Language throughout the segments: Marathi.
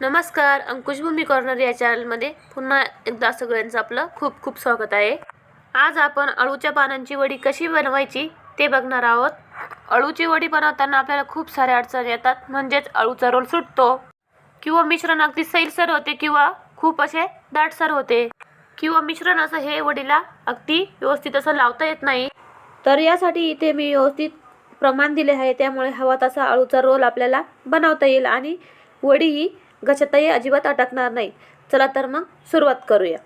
नमस्कार अंकुशभूमी कॉर्नर या चॅनलमध्ये पुन्हा एकदा सगळ्यांचं आपलं खूप खूप स्वागत आहे. आज आपण अळूच्या पानांची वडी कशी बनवायची ते बघणार आहोत. अळूची वडी बनवताना आपल्याला खूप साऱ्या अडचणी येतात म्हणजेच अळूचा रोल सुटतो. किंवा मिश्रण अगदी सैलसर होते किंवा खूप असे दाटसर होते. किंवा मिश्रण असं हे वडीला अगदी व्यवस्थित असं लावता येत नाही. तर यासाठी इथे मी व्यवस्थित प्रमाण दिले आहे त्यामुळे हवा तसा अळूचा रोल आपल्याला बनवता येईल आणि वडी ही घशातही अजिबात अटकणार नाही. चला तर मग सुरुवात करूया.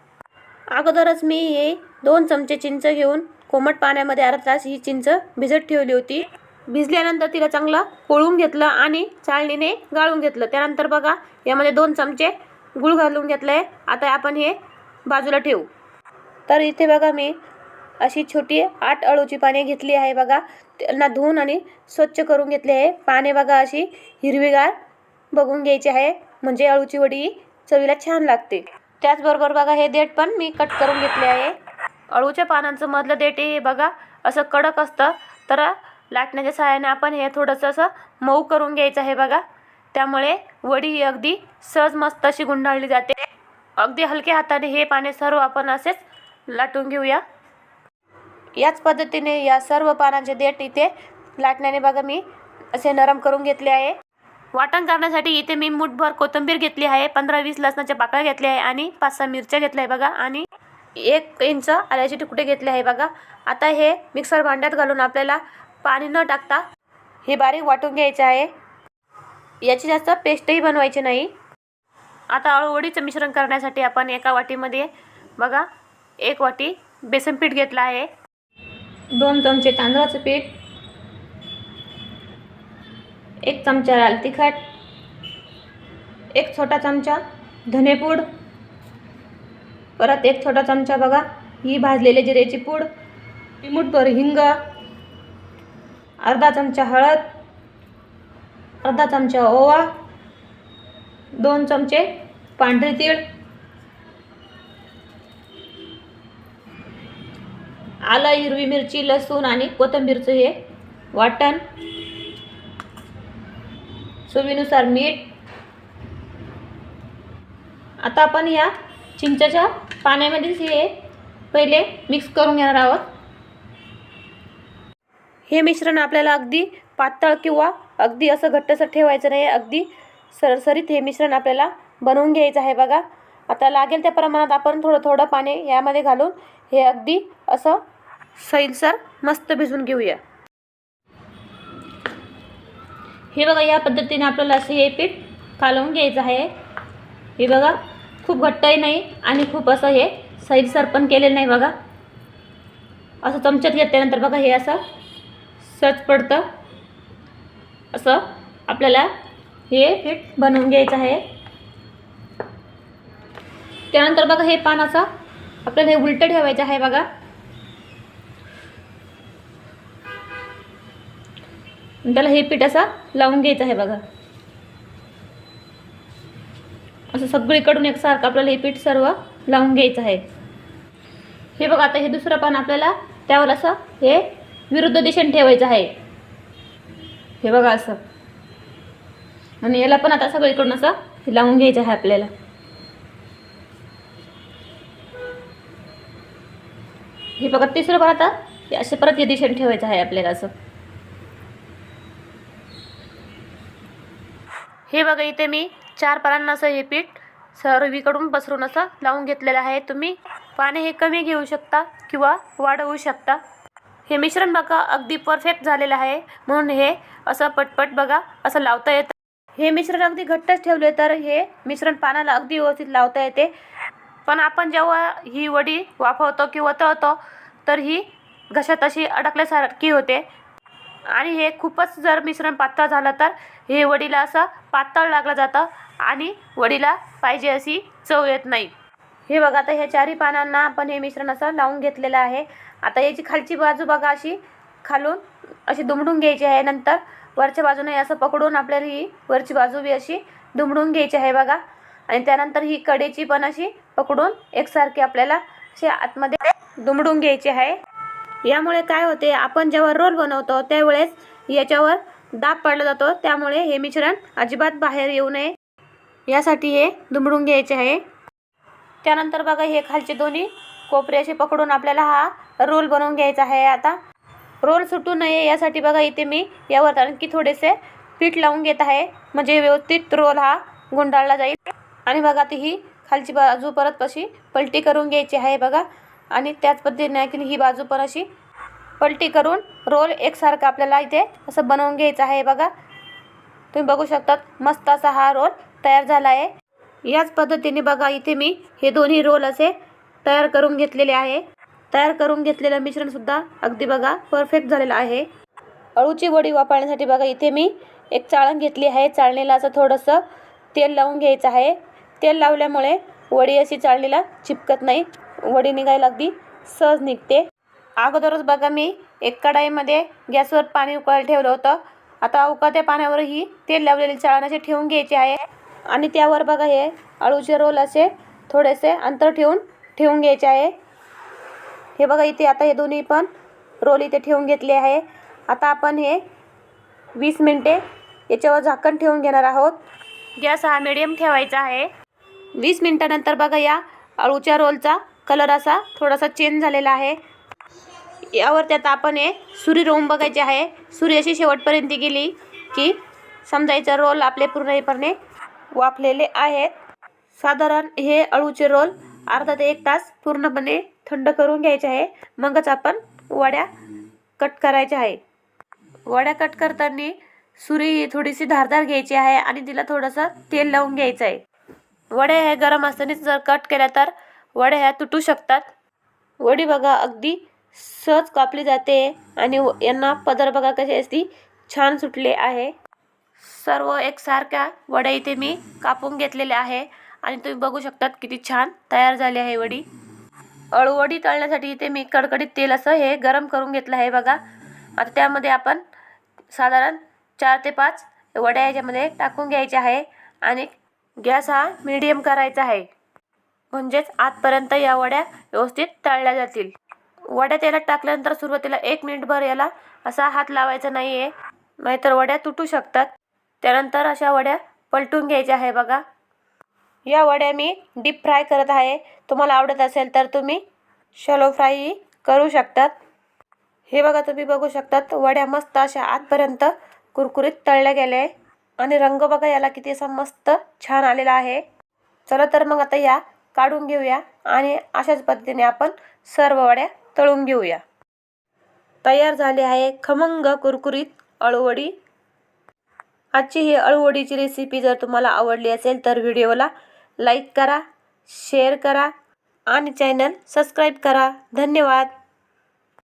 अगोदरच मी हे दोन चमचे चिंच घेऊन कोमट पाण्यामध्ये अर्धा तास ही चिंच भिजत ठेवली होती. भिजल्यानंतर तिला चांगलं कोळून घेतलं आणि चाळणीने गाळून घेतलं. त्यानंतर बघा यामध्ये दोन चमचे गूळ घालून घेतलं आहे आता आपण हे बाजूला ठेवू. तर इथे बघा मी अशी छोटी आठ अळूची पाने घेतली आहे बघा. त्यांना धुवून आणि स्वच्छ करून घेतले आहे. पाने बघा अशी हिरवीगार बघून घ्यायची आहे. म्हणजे अळूची वडी चवीला छान लागते. त्याचबरोबर बघा हे देठ पण मी कट करून घेतले आहे. अळूच्या पानांचं मधलं देठ हे बघा असं कडक असतं. तर लाटण्याच्या सहाय्याने आपण हे थोडंसं असं मऊ करून घ्यायचं आहे बघा. त्यामुळे वडी ही अगदी सहज मस्त अशी गुंडाळली जाते. अगदी हलक्या हाताने हे पाने सर्व आपण असेच लाटून घेऊया. याच पद्धतीने या सर्व पानांचे देठ इथे लाटण्याने बघा मी असे नरम करून घेतले आहे. वाटण करण्यासाठी इथे मी मुठभर कोथिंबीर घेतली आहे. पंधरा वीस लसणाच्या पाकळ्या घेतल्या आहे आणि पाच सहा मिरच्या घेतल्या आहे बघा. आणि एक इंच आल्याचे तुकडे घेतले आहे बघा. आता हे मिक्सर भांड्यात घालून आपल्याला पाणी न टाकता हे बारीक वाटून घ्यायचे आहे. याची जास्त पेस्टही बनवायची नाही. आता अळूवडीचं मिश्रण करण्यासाठी आपण एका वाटीमध्ये बघा एक वाटी बेसन पीठ घेतलं आहे. दोन चमचे तांदळाचं पीठ एक चमचा लाल तिखट एक छोटा चमचा धनेपूड परत एक छोटा चमचा बघा ही भाजलेले जिरेची पूड चिमूटभर हिंग अर्धा चमचा हळद अर्धा चमचा ओवा दोन चमचे पांढरे तीळ आलं हिरवी मिरची लसूण आणि कोथिंबीरचं हे वाटण. चवीनुसार मीठ. आता आपण या चिंचाच्या पाण्यामध्येच हे पहिले मिक्स करून घेणार आहोत. हे मिश्रण आपल्याला अगदी पातळ किंवा अगदी असं घट्टसर ठेवायचं नाही अगदी सरसरीत हे मिश्रण आपल्याला बनवून घ्यायचं आहे बघा. आता लागेल त्या प्रमाणात आपण थोडं थोडं पाणी यामध्ये घालून हे अगदी असं सैलसर मस्त भिजवून घेऊया. हे बघा या पद्धतीने आपल्याला असे हे पीठ कालवून घ्यायचं आहे. हे बघा खूप घट्टही नाही आणि खूप असं हे सैलसर पण केलेलं नाही बघा. असं चमच्यात घेतल्यानंतर बघा हे असं सच पडतं. असं आपल्याला हे पीठ बनवून घ्यायचं आहे. त्यानंतर बघा हे पान असं आपल्याला हे उलटं ठेवायचं आहे बघा. त्याला हे पीठ असं लावून घ्यायचं आहे बघा. असं सगळीकडून एकसारखं आपल्याला हे पीठ सर्व लावून घ्यायचं आहे. हे बघा आता हे दुसरं पान आपल्याला त्यावर असं हे विरुद्ध दिशेने ठेवायचं आहे. हे बघा असं. आणि याला पण आता सगळीकडून असं हे लावून घ्यायचं आहे आपल्याला. हे बघा तिसरं पण आता हे असे परत या दिशेने ठेवायचं आहे आपल्याला असं. हे बघा इथे मी चार पानांना असं हे पीठ सर्वीकडून पसरून असं लावून घेतलेलं आहे. तुम्ही पाणी हे कमी घेऊ शकता किंवा वाढवू शकता. हे मिश्रण बघा अगदी परफेक्ट झालेलं आहे. म्हणून हे असं पटपट बघा असं लावता येतं. हे मिश्रण अगदी घट्टच ठेवले तर हे मिश्रण पानाला अगदी व्यवस्थित लावता येते. पण आपण जेव्हा ही वडी वाफवतो किंवा तळतो तर ही घशात अशी अडकल्यासारखी होते. आणि हे खूपच जर मिश्रण पातळ झालं तर हे वडीला असं पातळ लागलं जातं आणि वडीला पाहिजे अशी चव येत नाही. हे बघा आता ह्या चारही पानांना आपण हे मिश्रण असं लावून घेतलेलं आहे. आता याची खालची बाजू बघा अशी खालून अशी दुमडून घ्यायची आहे. नंतर वरच्या बाजूने असं पकडून आपल्याला ही वरची बाजू बी अशी दुमडून घ्यायची आहे बघा. आणि त्यानंतर ही कडेची पण अशी पकडून एकसारखी आपल्याला अशी आतमध्ये दुमडून घ्यायची आहे. यामुळे काय होते आपण जेव्हा रोल बनवतो त्यावेळेस याच्यावर दाब पडला जातो. त्यामुळे हे मिश्रण अजिबात बाहेर येऊ नये. यासाठी हे दुमडून घ्यायचे आहे. त्यानंतर बघा हे खालचे दोन्ही कोपरे असे पकडून आपल्याला हा रोल बनवून घ्यायचा आहे आता. रोल सुटू नये यासाठी बघा इथे मी यावर आणखी थोडेसे पीठ लावून घेत आहे. म्हणजे व्यवस्थित रोल हा गुंडाळला जाईल. आणि बघा ती ही खालची बाजू परत पशी पलटी करून घ्यायची आहे बघा. आणि त्याच पद्धतीने की ही बाजू पण अशी पलटी करून रोल एकसारखा आपल्याला इथे असं बनवून घ्यायचं आहे. बघा तुम्ही बघू शकतात मस्त असा हा रोल तयार झाला आहे. याच पद्धतीने बघा इथे मी हे दोन्ही रोल असे तयार करून घेतलेले आहे. तयार करून घेतलेलं मिश्रणसुद्धा अगदी बघा परफेक्ट झालेलं आहे. अळूची वडी वापरण्यासाठी बघा इथे मी एक चाळण घेतली आहे. चाळणीला असं थोडंसं तेल लावून घ्यायचं आहे. तेल लावल्यामुळे वडी अशी चाळणीला चिपकत नाही. वडी निघायला अगदी सहज निघते. अगोदरच बघा मी एक कढाईमध्ये गॅसवर पाणी उकळायला ठेवलं होतं. आता उकळत्या पाण्यावरही तेल लावलेली चाळण ठेवून घ्यायचे आहे. आणि त्यावर बघा हे अळूचे रोल असे थोडेसे अंतर ठेवून ठेवून घ्यायचे आहे. हे बघा इथे आता हे दोन्ही पण रोल इथे ठेवून घेतले आहे. आता आपण हे वीस मिनटे याच्यावर झाकण ठेवून घेणार आहोत. गॅस हा मिडियम ठेवायचा आहे. वीस मिनटानंतर बघा या अळूच्या रोलचा कलर असा थोडासा चेंज झालेला आहे. यावर त्यात आपण हे सुरी रोवून बघायची आहे. सुरी अशी शेवटपर्यंत गेली की समजायचं रोल आपले पूर्णपणे वाफलेले आहेत. साधारण हे अळूचे रोल अर्धा ते एक तास पूर्णपणे थंड करून घ्यायचे आहे. मगच आपण वड्या कट करायच्या आहे. वड्या कट करताना सुरी ही थोडीशी धारदार घ्यायची आहे आणि तिला थोडंसं तेल लावून घ्यायचं आहे. वड्या हे गरम असतानाच जर कट केल्या तर वड्या ह्या तुटू शकतात. वडी बघा अगदी सहज कापली जाते आणि यांना पदर बघा कशी असती छान सुटले आहे. सर्व एकसारख्या वड्या इथे मी कापून घेतलेल्या आहे आणि तुम्ही बघू शकतात किती छान तयार झाली आहे वडी. अळूवडी तळण्यासाठी इथे मी कडकडीत तेल असं हे गरम करून घेतलं आहे बघा. आता त्यामध्ये आपण साधारण चार ते पाच वड्या याच्यामध्ये टाकून घ्यायच्या आहे आणि गॅस हा मीडियम करायचा आहे. म्हणजेच आतपर्यंत या वड्या व्यवस्थित तळल्या जातील. वड्या तेलात टाकल्यानंतर सुरुवातीला एक मिनिटभर याला असा हात लावायचा नाही आहे नाहीतर वड्या तुटू शकतात. त्यानंतर अशा वड्या पलटून घ्यायच्या आहे बघा. या वड्या मी डीप फ्राय करत आहे. तुम्हाला आवडत असेल तर तुम्ही शॅलो फ्रायही करू शकतात. हे बघा तुम्ही बघू शकतात वड्या मस्त अशा आतपर्यंत कुरकुरीत तळल्या गेल्या आहे. आणि रंग बघा याला किती असा मस्त छान आलेला आहे. चला तर मग आता या काढून घेऊया आणि अशाच पद्धतीने आपण सर्व वड्या तळून घेऊया. तयार झाले आहे खमंग कुरकुरीत अळूवडी. आजची ही अळूवडीची रेसिपी जर तुम्हाला आवडली असेल तर व्हिडिओला लाईक करा शेअर करा आणि चॅनल सबस्क्राईब करा. धन्यवाद.